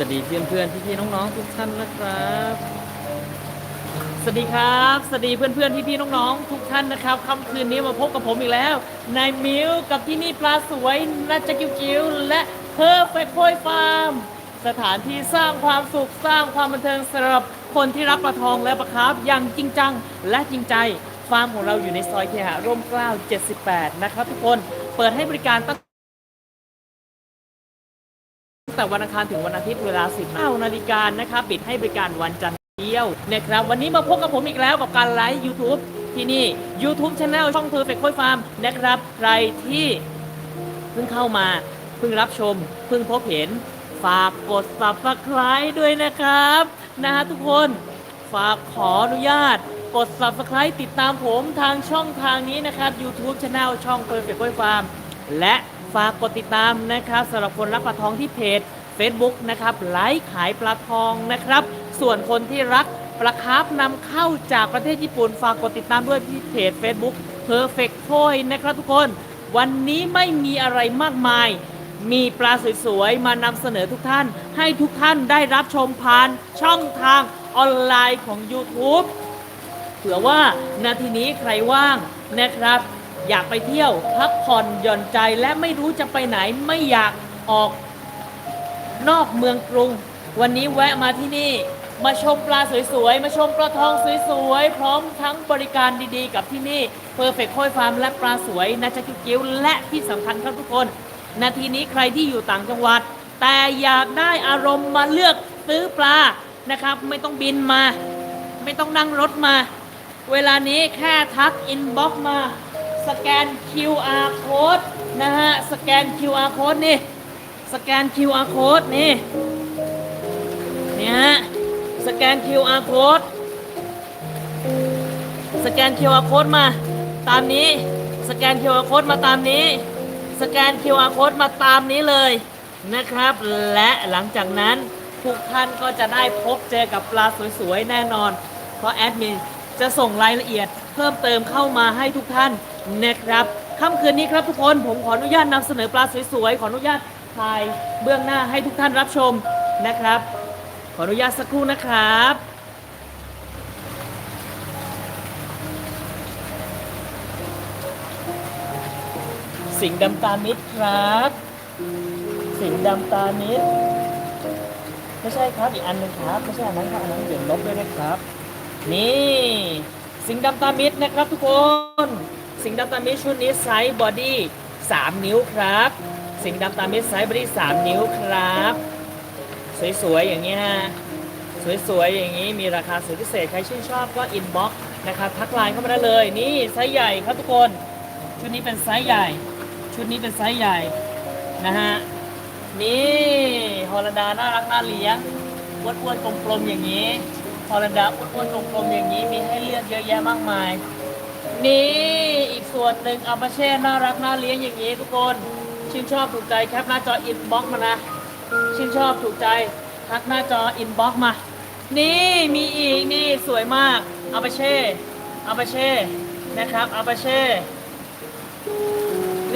วัสดีเพื่อนเพื่อนพี่พี่น้องๆทุกท่านนะครับ สวัสดีครับ สวัสดีเพื่อนเพื่อนพี่พี่น้องๆทุกท่านนะครับค่ำคืนนี้มาพบกับผมอีกแล้วนายมิวกับที่นี่ปลาสวยนัจกิวกิวและเพอร์เฟคโคยฟาร์มสถานที่สร้างความสุขสร้างความบันเทิงสำหรับคนที่รักปลาทองและปลาคาร์ฟอย่างจริงจังและจริงใจฟาร์มของเราอยู่ในซอยเคหะร่มเกล้า 78 นะครับทุกคนเปิดให้บริการตั้ง แต่วันอังคารถึงวันอาทิตย์เวลา 19นาฬิกานะครับปิดให้บริการวันจันทร์เดียวนะครับวันนี้มาพบกับผมอีกแล้วกับการไลฟ์ YouTube ที่นี่ YouTube Channel ช่อง Perfect ค่อยฟาร์มนะครับ ใครที่เพิ่งเข้ามาเพิ่งรับชมเพิ่งพบเห็น ฝากกด Subscribe ด้วยนะครับนะฮะทุกคนฝากขออนุญาตกด Subscribe ติดตามผมทางช่องทางนี้นะครับ YouTube Channel ช่อง Perfect ค่อยฟาร์มและ ฝากกดติดตามนะครับสำหรับคนรักปลาทองที่เพจ Facebook นะครับไลฟ์ขายปลาทองนะครับ ส่วนคนที่รักปลาคาร์ฟนำเข้าจากประเทศญี่ปุ่น ฝากกดติดตามด้วยที่เพจ Facebook Perfect Toy นะครับทุกคน วันนี้ไม่มีอะไรมากมาย มีปลาสวยๆ มานำเสนอทุกท่าน ให้ทุกท่านได้รับชมผ่านช่องทางออนไลน์ของ YouTube เผื่อว่านาทีนี้ใครว่างนะครับ อยากไปเที่ยว พักผ่อนหย่อนใจและไม่รู้จะไปไหนไม่อยากออกนอกเมืองกรุง วันนี้แวะมาที่นี่ มาชมปลาสวยๆ มาชมปลาทองสวยๆ พร้อมทั้งบริการดีๆ กับที่นี่ Perfect ค่อยฟาร์มและปลาสวยนาจะกิ้วและที่สำคัญครับทุกคน นาทีนี้ใครที่อยู่ต่างจังหวัด แต่อยากได้อารมณ์มาเลือกซื้อปลานะครับ ไม่ต้องบินมา ไม่ต้องนั่งรถมา เวลานี้แค่ทักอินบ็อกมา สแกน QR code นะฮะ สแกน QR code นี่ สแกน QR code นี่เนี่ยฮะ สแกน QR code สแกน QR code มาตามนี้ สแกน QR code มาตามนี้ สแกน QR code มาตามนี้เลยนะครับ และหลังจากนั้นทุกท่านก็จะได้พบเจอกับปลาสวยๆ แน่นอน เพราะแอดมินจะส่งรายละเอียดเพิ่มเติมเข้ามาให้ทุกท่าน นะครับค่ำคืนนี้ครับทุกคนผมขออนุญาตนำเสนอปลาสวยๆขออนุญาตถ่ายเบื้องหน้าให้ทุกท่านรับชมนะครับ ขออนุญาตสักครู่นะครับสิงดำตามิดครับ สิงดำตามิดไม่ใช่ครับอีกอันหนึ่งครับไม่ใช่อันนั้นครับอันนั้นเดี๋ยวลบด้วยนะครับ นี่ สิงดำตามิดนะครับทุกคน สิงห์ดำตามิชุดนี้ไซส์บอดี้3นิ้วครับ สิงห์ดำตามิไซส์บอดี้3นิ้วครับ สวยๆอย่างนี้ฮะสวยๆอย่างนี้มีราคาสุดพิเศษใครชื่นชอบก็อินบ็อกซ์นะครับทักไลน์เข้ามาได้เลยนี่ไซส์ใหญ่ครับทุกคน ชุดนี้เป็นไซส์ใหญ่ ชุดนี้เป็นไซส์ใหญ่นะฮะนี่ฮอลันดาน่ารักน่าเลี้ยงอ้วนๆกลมๆอย่างนี้ฮอลันดาอ้วนๆกลมๆอย่างนี้มีให้เลือกเยอะแยะมากมาย นี่อีกส่วนหนึ่งอาปาเช่น่ารักน่าเลี้ยงอย่างนี้ทุกคนชื่นชอบถูกใจแคปหน้าจออินบ็อกมานะชื่นชอบถูกใจทักหน้าจออินบ็อกมา นี่มีอีกนี่สวยมากอาปาเช่อาปาเช่นะครับอาปาเช่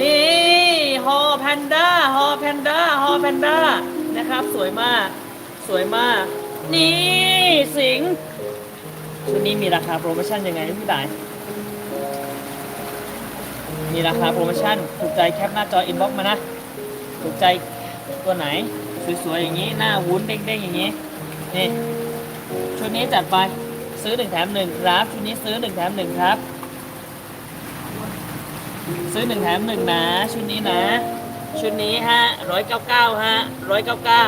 นี่ฮอแพนด้าฮอแพนด้าฮอแพนด้านะครับ สวยมาก สวยมาก นี่สิงชุดนี้มีราคาโปรโมชั่นยังไงพี่ต่าย มีราคาโปรโมชั่น ถูกใจแคปหน้าจออินบ็อกมานะ ถูกใจตัวไหน สวยๆ อย่างนี้ หน้าวุ้นเด้งๆ อย่างนี้ นี่ ชุดนี้จัดไป ซื้อหนึ่งแถมหนึ่งครับ ชุดนี้ซื้อหนึ่งแถมหนึ่งครับ ซื้อหนึ่งแถมหนึ่งนะ ชุดนี้นะ ชุดนี้ฮะร้อยเก้าเก้าฮะร้อยเก้าเก้า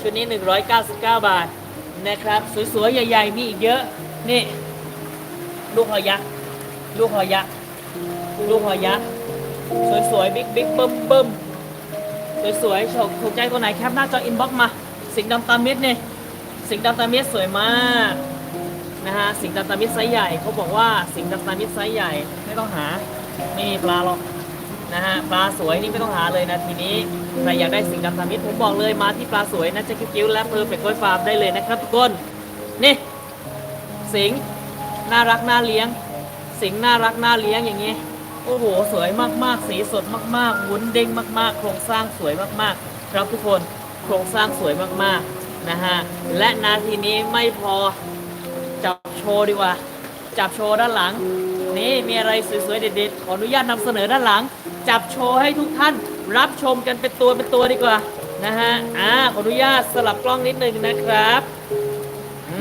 ชุดนี้หนึ่งร้อยเก้าสิบเก้าบาทนะครับ สวยๆ ใหญ่ ๆ มีอีกเยอะ นี่ ลูกหอยักษ์ ลูกหอยักษ์ ลูกหอยักษ์สวยๆ บิ๊กบิ๊กเบิ่มเบิ่มสวยๆถูกใจตัวไหนแคปหน้าจออินบ็อกมา สิงดำตามิดเนี่ยสิงดำตามิดสวยมากนะฮะสิงดำตามิดไซส์ใหญ่เขาบอกว่าสิงดำตามิดไซส์ใหญ่ไม่ต้องหาไม่มีปลาหรอกนะฮะปลาสวยนี่ไม่ต้องหาเลยนะทีนี้ใครอยากได้สิงดำตามิดผมบอกเลยมาที่ปลาสวยนะจะกิ้วๆและเพอร์เฟกต์ฟาร์มได้เลยนะครับทุกคนนี่สิงน่ารักน่าเลี้ยง สิงน่ารักน่าเลี้ยงอย่างนี้ โอ้โห สวยมากๆ สีสดมากๆวุ้นเด้งมากๆ โครงสร้างสวยมากๆ ครับทุกคนโครงสร้างสวยมากๆนะฮะและนาทีนี้ไม่พอจับโชว์ดีกว่า จับโชว์ด้านหลัง นี่มีอะไรสวยๆเด็ดๆขออนุญาตนำเสนอด้านหลัง จับโชว์ให้ทุกท่านรับชมกันเป็นตัวเป็นตัวดีกว่านะฮะอ่าขออนุญาตสลับกล้องนิดนึงนะครับอื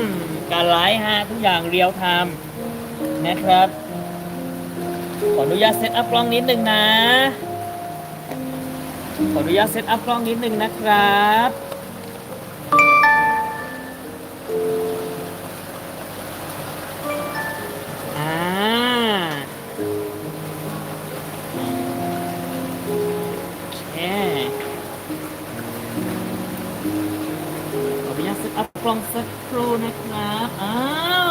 มการไลฟ์ฮะทุกอย่างเรียวไทม์นะครับ ขออนุญาตเซตอัพกล้องนิดนึงนะ ขออนุญาตเซตอัพกล้องนิดนึงนะครับอ่าโอเคขออนุญาตเซตอัพกล้องสักครู่นะครับ อ้า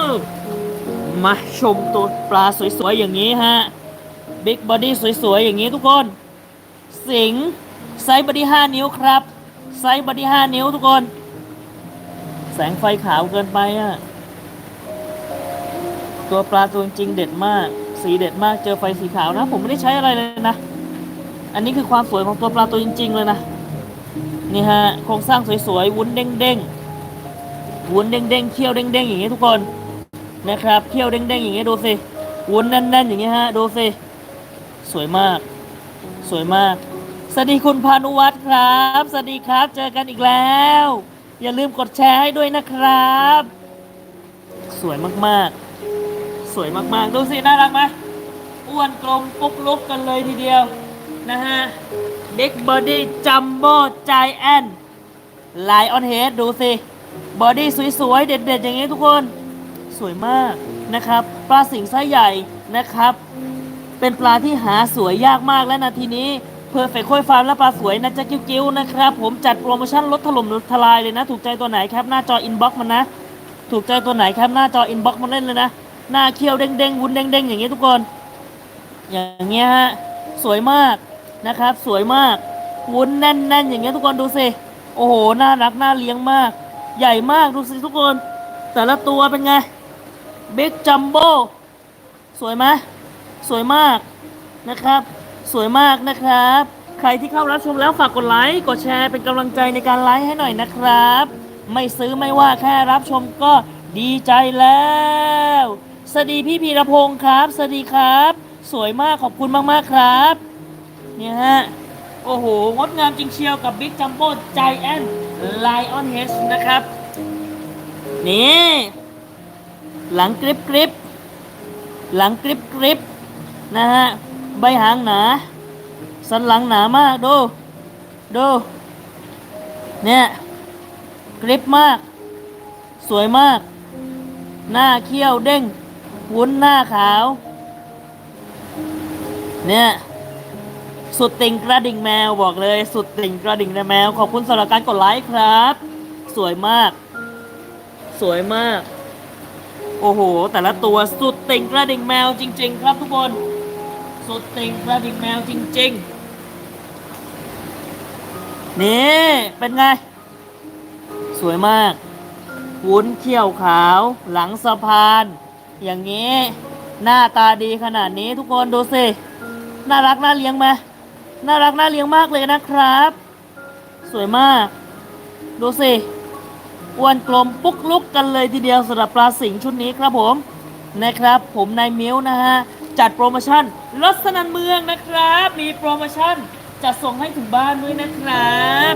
ว มาชมตัวปลาสวยๆ อย่างนี้ฮะ บิ๊กบอดี้สวยๆ อย่างนี้ทุกคน สิงห์ไซส์บอดี้5นิ้วครับ ไซส์บอดี้5นิ้วทุกคน แสงไฟขาวเกินไปอะตัวปลาตัวจริงเด็ดมาก สีเด็ดมากเจอไฟสีขาวนะ ผมไม่ได้ใช้อะไรเลยนะ อันนี้คือความสวยของตัวปลาตัวจริง ๆ เลยนะ นี่ฮะโครงสร้างสวยๆ วุ้นเด้งๆ วุ้นเด้งๆเขี้ยวเด้งๆ อย่างนี้ทุกคนนะครับเขี้ยวเด้งๆอย่างนี้ดูสิวุ้นแน่นๆอย่างนี้ฮะดูสิ สวยมาก สวยมาก สวัสดีคุณพานุวัฒน์ครับ สวัสดีครับ เจอกันอีกแล้ว อย่าลืมกดแชร์ให้ด้วยนะครับ สวยมากๆ สวยมากๆ ดูสิ น่ารักไหมอ้วนกลมปุ๊กลุกกันเลยทีเดียว นะฮะ Big Body Jumbo Giant ไลออนเฮดดูสิ บอดี้สวยๆ เด็ดๆ อย่างนี้ทุกคน สวยมากนะครับ ปลาสิงไส์ใหญ่นะครับ เป็นปลาที่หาสวยยากมากและนาทีนี้เพอร์เฟคค่อยฟาร์มและปลาสวยนะจ๊ะกิ้วๆนะครับ ผมจัดโปรโมชั่นลดถล่มทลายเลยนะ ถูกใจตัวไหนครับหน้าจออินบ็อกซ์มันนะ ถูกใจตัวไหนครับหน้าจออินบ็อกซ์มันเล่นเลยนะ หน้าเคี้ยวเด้งๆวุ้นเด้งๆอย่างนี้ทุกคน อย่างเงี้ยฮะสวยมากนะครับ สวยมากวุ้นแน่นๆอย่างเงี้ยทุกคนดูสิโอ้โหน่ารักน่าเลี้ยงมาก ใหญ่มากดูสิทุกคน แต่ละตัวเป็นไงบิ๊กจัมโบ้สวยไหม สวยมากนะครับ สวยมากนะครับ ใครที่เข้ารับชมแล้วฝากกดไลค์กดแชร์เป็นกำลังใจในการไลฟ์ให้หน่อยนะครับ ไม่ซื้อไม่ว่าแค่รับชมก็ดีใจแล้วสวัสดีพี่พีรพงศ์ครับสวัสดีครับ สวยมากขอบคุณมากๆครับเนี่ยฮะโอ้โห งดงามจริงเชียวกับบิ๊กจัมโบ้ใจแอนไลออนเฮดนะครับ นี่ หลังกริบกริบหลังกริบกริบ นะฮะ ใบหางหนา สันหลังหนามาก ดู ดู เนี่ย กริบมาก สวยมาก หน้าเขี้ยวเด้ง วุ้นหน้าขาว เนี่ยสุดติ่งกระดิ่งแมวบอกเลย สุดติ่งกระดิ่งแมว ขอบคุณสำหรับการกดไลค์ครับ สวยมาก สวยมาก โอ้โห แต่ละตัวสุดติ่งกระดิ่งแมวจริง ๆ ครับทุกคน สุดติ่งกระดิ่งแมวจริง ๆ นี่ เป็นไง สวยมากวุ้นเขี้ยวขาว หลังสะพาน อย่างนี้ หน้าตาดีขนาดนี้ทุกคนดูสิ น่ารักน่าเลี้ยงไหมน่ารักน่าเลี้ยงมากเลยนะครับ สวยมาก ดูสิอ้วนกลมปุ๊กลุกกันเลยทีเดียวสำหรับปลาสิงชุดนี้ครับผมนะครับ ผมนายมิ้วนะฮะ จัดโปรโมชั่นรถสนันเมืองนะครับ มีโปรโมชั่นจัดส่งให้ถึงบ้านด้วยนะครับ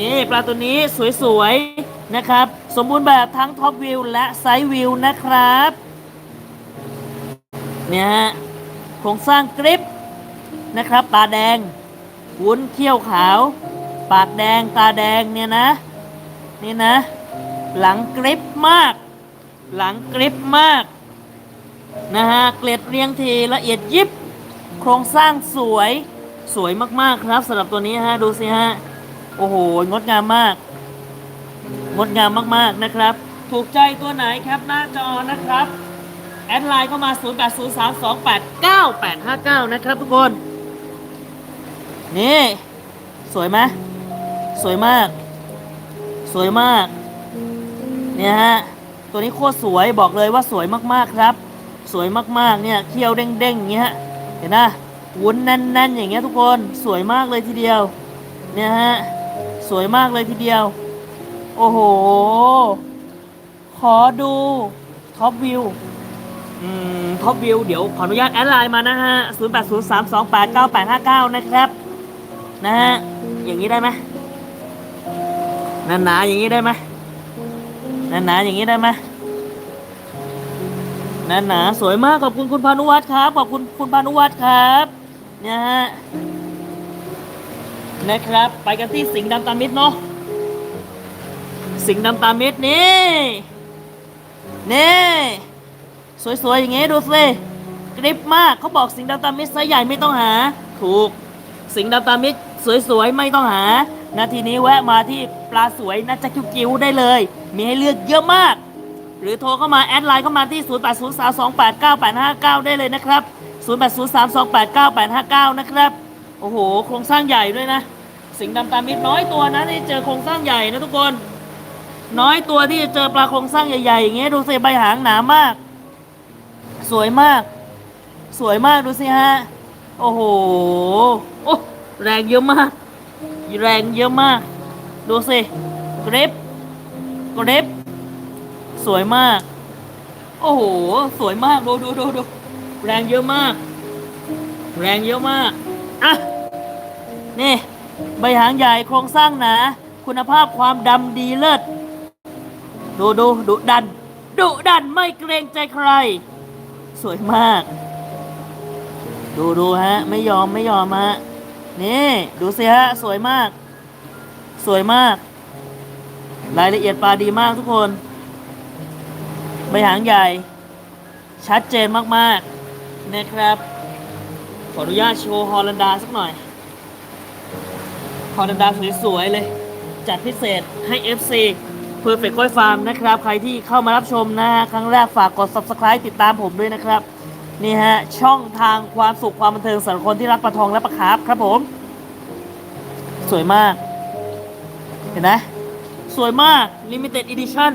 นี่ปลาตัวนี้สวยๆนะครับ สมบูรณ์แบบทั้งท็อปวิวและไซด์วิวนะครับเนี่ยฮะโครงสร้างกริปนะครับ ตาแดงวุ้นเขี้ยวขาว ปากแดงตาแดงเนี่ยนะ นี่นะ หลังกริปมาก หลังกริปมาก นะฮะเกล็ดเรียงทีละเอียดยิบ โครงสร้างสวยสวยมากๆครับสำหรับตัวนี้ฮะดูสิฮะโอ้โหงดงามมาก งดงามมากๆนะครับ ถูกใจตัวไหนครับหน้าจอนะครับ แอดไลน์เข้ามา 0803289859 นะครับทุกคน นี่ สวยไหมสวยมาก สวยมาก เนี่ยฮะ ตัวนี้โคตรสวยบอกเลยว่าสวยมากๆครับ สวยมากๆเนี่ยเคี้ยวเด้งๆอย่างเงี้ยเห็นนะวุ้นแน่นๆ อย่างเงี้ยทุกคนสวยมากเลยทีเดียวเนี่ยฮะสสวยมากเลยทีเดียว โอ้โห ขอดูท็อปวิวอืมท็อปวิวเดี๋ยวขออนุญาตแอดไลน์มานะฮะ0 8 0 3 2 8 9 8 5 9 นะครับ นะฮะอย่างนี้ได้ไหมหนาๆอย่างนี้ได้ไหมหนาๆอย่างนี้ได้ไหม หนาๆสวยมากขอบคุณคุณพานุวัฒน์ครับ ขอบคุณคุณพานุวัฒน์ครับนะฮะนะครับ ไปกันที่สิงห์ดำตามิดเนาะสิงห์ดำตามิดนี่นี่สวยๆอย่างงี้ดูสิกริบมากเขาบอกสิงห์ดำตามิดไซส์ใหญ่ไม่ต้องหา ถูก สิงห์ดำตามิดสวยๆไม่ต้องหา นาทีนี้แวะมาที่ปลาสวยน่าจะกิ้วๆได้เลย มีให้เลือกเยอะมาก หรือโทรเข้ามาแอดไลน์เข้ามาที่ 0803289859 ได้เลยนะครับ 0803289859 นะครับ โอ้โห โครงสร้างใหญ่ด้วยนะ สิงห์ดำตามิดน้อยตัวนะที่เจอโครงสร้างใหญ่นะทุกคน น้อยตัวที่จะเจอปลาโครงสร้างใหญ่ๆอย่างเงี้ยดูสิใบหางหนามาก สวยมาก สวยมากดูสิฮะ โอ้โห โอ้แรงเยอะมาก แรงเยอะมาก ดูสิกริปกริป สวยมาก โอ้โห สวยมาก ดูดูดูดูแรงเยอะมาก แรงเยอะมาก อะ นี่ ใบหางใหญ่โครงสร้างหนา คุณภาพความดำดีเลิศ ดูดูดุดัน ดุดันไม่เกรงใจใคร สวยมาก ดูดูฮะ ไม่ยอมไม่ยอมฮะ นี่ ดูสิฮะ สวยมาก สวยมาก รายละเอียดปลาดีมากทุกคน ใบหางใหญ่ ชัดเจนมากๆนะครับ ขออนุญาตโชว์ฮอลันดาสักหน่อย ฮอลันดาสวยๆเลย จัดพิเศษให้ FC Perfect ก้อยฟาร์มนะครับ ใครที่เข้ามารับชมนะฮะ ครั้งแรกฝากกด Subscribe ติดตามผมด้วยนะครับ นี่ฮะ ช่องทางความสุขความบันเทิงสำหรับคนที่รักปลาทองและปลาคาร์ฟครับผม สวยมาก เห็นไหมสวยมาก Limited Edition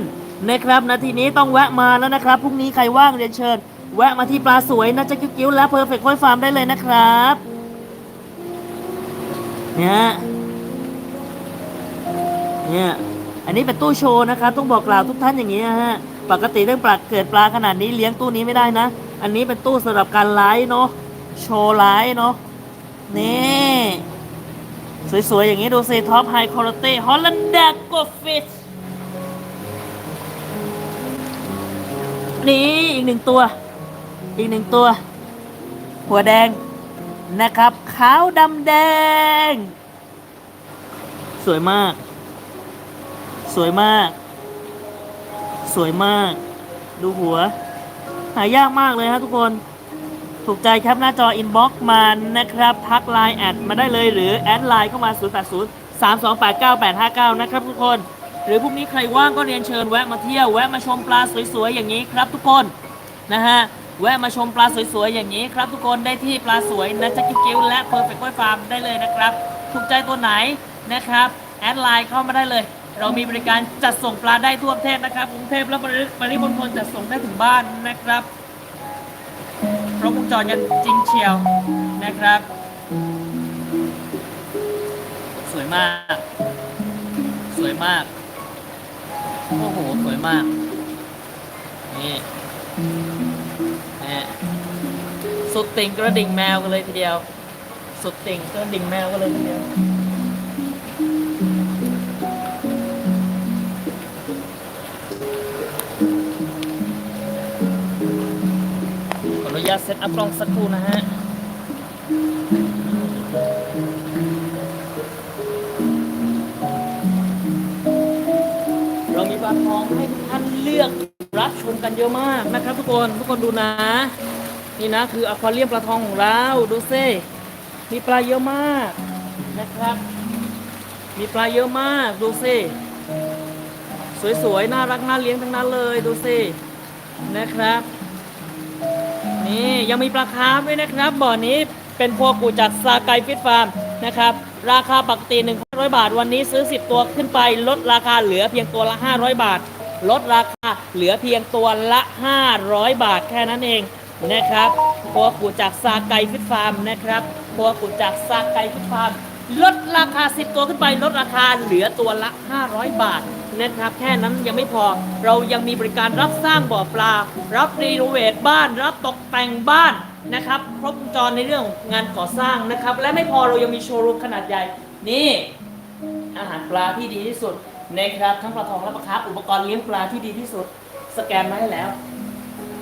นะครับนาทีนี้ต้องแวะมาแล้วนะครับพรุ่งนี้ใครว่างเรียนเชิญ แวะมาที่ปลาสวยนะจ๊ะกิ้วๆและ Perfect ก้อยฟาร์มได้เลยนะครับเนี่ยเนี่ยอันนี้เป็นตู้โชว์นะครับต้องบอกกล่าวทุกท่านอย่างนี้นะฮะปกติเรื่องปลาเกิดปลาขนาดนี้เลี้ยงตู้นี้ไม่ได้นะ อันนี้เป็นตู้สำหรับการไลฟ์เนาะโชว์ไลฟ์เนาะนี่สวยๆอย่างนี้ดูสิท็อปไฮคุณภาพฮอลแลนดากกฟิช นี่อีกหนึ่งตัว อีกหนึ่งตัว หัวแดงนะครับ ขาวดำแดง สวยมาก สวยมาก สวยมาก ดูหัว หายากมากเลยครับทุกคน ถูกใจแคปหน้าจออินบ็อกซ์มานะครับ ทักไลน์แอดมาได้เลยหรือ แอดไลน์เข้ามา 0 8 0 3 2 8 9 8 5 9 นะครับทุกคน หรือพรุ่งนี้ใครว่างก็เรียนเชิญแวะมาเที่ยวแวะมาชมปลาสวยๆอย่างนี้ครับทุกคนนะฮะแวะมาชมปลาสวยๆอย่างนี้ครับทุกคนได้ที่ปลาสวยนะจักกิ้วและเพอร์เฟคต์ก้อยฟาร์มได้เลยนะครับถูกใจตัวไหนนะครับแอดไลน์เข้ามาได้เลย เรามีบริการจัดส่งปลาได้ทั่วประเทศนะครับกรุงเทพและปริปริมณฑลจัดส่งได้ถึงบ้านนะครับครบวงจรกันจริงเชียวนะครับ สวยมาก สวยมาก โอ้โห สวยมาก นี่นี่สุดติ่งกระดิ่งแมวกันเลยทีเดียว สุดติ่งกระดิ่งแมวกันเลยทีเดียวขออนุญาตเซตอัพกล้องสักครู่นะฮะ เรามีปลาทองให้ทุกท่านเลือกรับชมกันเยอะมากนะครับ ทุกคนทุกคนดูนะ นี่นะคืออควาเรียมปลาทองของเราดูซิมีปลาเยอะมากนะครับ มีปลาเยอะมากดูซิสวยๆน่ารักน่าเลี้ยงทั้งนั้นเลยดูซินะครับ นี่ยังมีปลาคาร์ฟด้วยนะครับบ่อนี้เป็นพวกูจากซาไกฟิตฟาร์มนะครับ ราคาปกติ 1,500 บาท วันนี้ซื้อ 10 ตัวขึ้นไป ลดราคาเหลือเพียงตัวละ 500 บาท ลดราคาเหลือเพียงตัวละ 500 บาทแค่นั้นเองนะครับพวกูจากซาไกฟิตฟาร์มนะครับพวกูจากซาไกฟิตฟาร์มลดราคา 10 ตัวขึ้นไปลดราคาเหลือตัวละ 500 บาทนะครับแค่นั้นยังไม่พอเรายังมีบริการรับสร้างบ่อปลา รับรีโนเวทบ้าน รับตกแต่งบ้าน นะครับครบวงจรในเรื่องงานก่อสร้างนะครับ และไม่พอเรายังมีโชว์รูมขนาดใหญ่นี่อาหารปลาที่ดีที่สุดนะครับทั้งปลาทองและปลาคาร์ฟอุปกรณ์เลี้ยงปลาที่ดีที่สุด สแกนมาให้แล้ว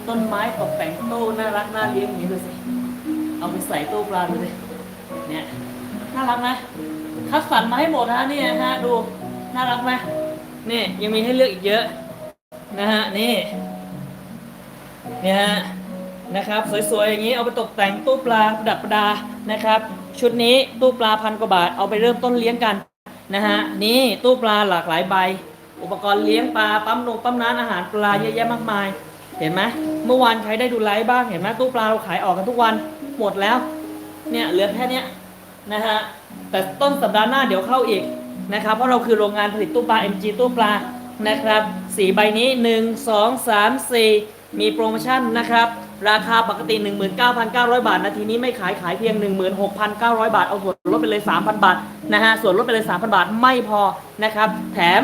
ต้นไม้ตกแต่งตู้น่ารักน่าเลี้ยงอย่างนี้ดูสิเอาไปใส่ตู้ปลาดูสิเนี่ยน่ารักไหมคัดสรรมาให้หมดนะนี่ฮะดูน่ารักไหมนี่ยังมีให้เลือกอีกเยอะนะฮะนี่เนี่ยฮะ นะครับ สวยๆอย่างนี้เอาไปตกแต่งตู้ปลาประดับประดานะครับ ชุดนี้ตู้ปลาพันกว่าบาทเอาไปเริ่มต้นเลี้ยงกันนะฮะนี่ตู้ปลาหลากหลายใบ อุปกรณ์เลี้ยงปลาปั๊มนงปั๊มน้ำอาหารปลาเยอะแยะมากมาย เห็นไหมเมื่อวานใครได้ดูไลฟ์บ้างเห็นไหมตู้ปลาเราขายออกกันทุกวันหมดแล้วเนี่ยเหลือแค่เนี้ยนะฮะแต่ต้นสัปดาห์หน้าเดี๋ยวเข้าอีกนะครับเพราะเราคือโรงงานผลิตตู้ปลา MG ตู้ปลานะครับสีใบนี้ 1 2 3 4 มีโปรโมชั่นนะครับ ราคาปกติ 19,900 บาท นาทีนี้ไม่ขายขายเพียง 16,900 บาท เอาส่วนลดไปเลย 3,000 บาทนะฮะ ส่วนลดไปเลย 3,000 บาทไม่พอนะครับ แถม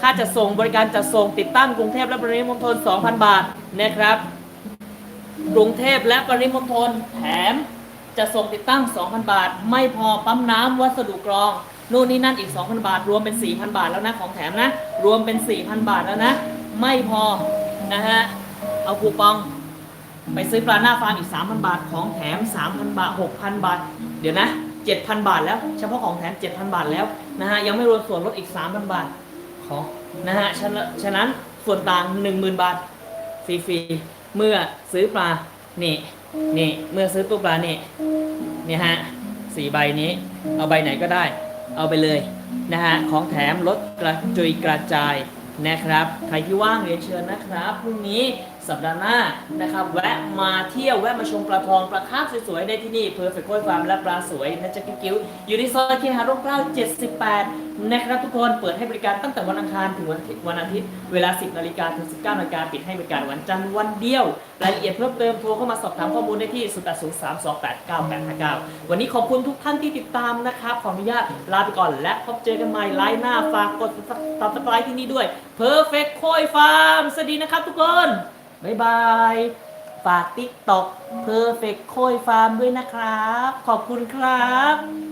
ค่าจัดส่งบริการจัดส่งติดตั้งกรุงเทพและปริมณฑล 2,000 บาทนะครับ กรุงเทพและปริมณฑลแถมจะส่งติดตั้ง 2,000 บาท ไม่พอปั๊มน้ำวัสดุกรองนู่นนี่นั่นอีก 2,000 บาท รวมเป็น 4,000 บาทแล้วนะของแถมนะ รวมเป็น 4,000 บาทแล้วนะ ไม่พอนะฮะ เอาคูปอง ไปซื้อปลาหน้าฟาร์มอีก 3,000 บาท ของแถม 3,000 บาท 6,000 บาท เดี๋ยวนะ 7,000 บาทแล้ว เฉพาะของแถม 7,000 บาทแล้วนะฮะ ยังไม่รวมส่วนลดอีก 3,000 บาท ของนะฮะฉะนั้นฉะนั้นส่วนต่าง 10,000 บาท ฟรีๆ เมื่อซื้อปลา นี่ นี่ เมื่อซื้อตู้ปลา นี่ นี่ฮะสี่ใบนี้ เอาใบไหนก็ได้ เอาไปเลยนะฮะ ของแถมลดกระจุยกระจายนะครับ ใครที่ว่างเรียนเชิญนะครับ พรุ่งนี้ สัปดาห์หน้านะครับ แวะมาเที่ยวแวะมาชมปลาทองปลาคาร์ฟสวยๆ ได้ที่นี่เพอร์เฟคโคยฟาร์มและปลาสวยนะจ๊ะกิ๊วอยู่ในซอยเคหะร่มเกล้า78 นะครับทุกคนเปิดให้บริการตั้งแต่วันอังคารถึงวันอาทิตย์วันอาทิตย์ เวลา 10นาฬิกาถึง 19นาฬิกาปิดให้บริการวันจันทร์วันเดียว รายละเอียดเพิ่มเติมโทรเข้ามาสอบถามข้อมูลได้ที่ 0803289859 วันนี้ขอบคุณทุกท่านที่ติดตามนะครับขออนุญาตลาไปก่อนและพบเจอกันใหม่ไลฟ์หน้าฝากกด subscribe ที่นี่ด้วย Perfect Koi Farm สวัสดีนะครับทุกคน บ๊ายบาย ฝากติ๊กต็อกเพอร์เฟกโคยฟาร์มด้วยนะครับ ขอบคุณครับ